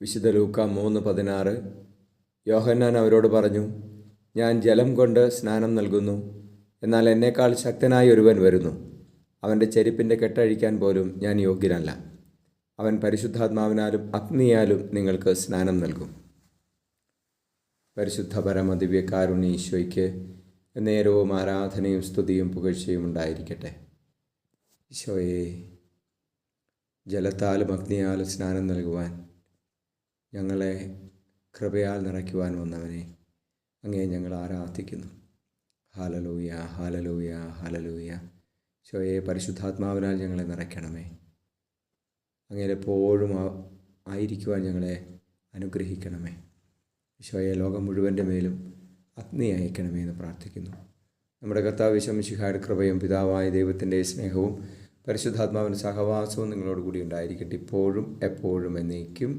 വിശുദ്ധ ലൂക്ക മൂന്ന് പതിനാറ്. യോഹന്നാൻ അവരോട് പറഞ്ഞു ഞാൻ ജലം കൊണ്ട് സ്നാനം നൽകുന്നു എന്നാൽ എന്നേക്കാൾ ശക്തനായ ഒരുവൻ വരുന്നു. അവന്റെ ചെരുപ്പിന്റെ കെട്ടഴിക്കാൻ പോലും ഞാൻ യോഗ്യനല്ല. അവൻ പരിശുദ്ധാത്മാവിനാലും അഗ്നിയാലും നിങ്ങൾക്ക് സ്നാനം നൽകും. പരിശുദ്ധ പരമ ദിവ്യകാരുണ്യ ഈശോയ്ക്ക് നേരവും ആരാധനയും സ്തുതിയും പുകഴ്ചയും ഉണ്ടായിരിക്കട്ടെ. ഈശോയെ ജലത്താലും അഗ്നിയാലും സ്നാനം നൽകുവാൻ ഞങ്ങളെ കൃപയാൽ നിറയ്ക്കുവാൻ വന്നവനെ അങ്ങേ ഞങ്ങൾ ആരാധിക്കുന്നു. Hallelujah hallelujah hallelujah. ശോയെ പരിശുദ്ധാത്മാവിനാൽ ഞങ്ങളെ നിറയ്ക്കണമേ. അങ്ങേലെപ്പോഴും ആയിരിക്കുവാൻ ഞങ്ങളെ അനുഗ്രഹിക്കണമേ. ഈശോയെ ലോകം മുഴുവന്റെ മേലും അഗ്നി അയക്കണമേ എന്ന് പ്രാർത്ഥിക്കുന്നു. നമ്മുടെ കർത്താവ് വിശംശിഹായുടെ കൃപയും പിതാവായ ദൈവത്തിന്റെ സ്നേഹവും പരിശുദ്ധാത്മാവിന്റെ സഹവാസവും നിങ്ങളോട് കൂടി ഉണ്ടായിരിക്കട്ടെ. ഇപ്പോഴും എപ്പോഴും എന്നേക്കും.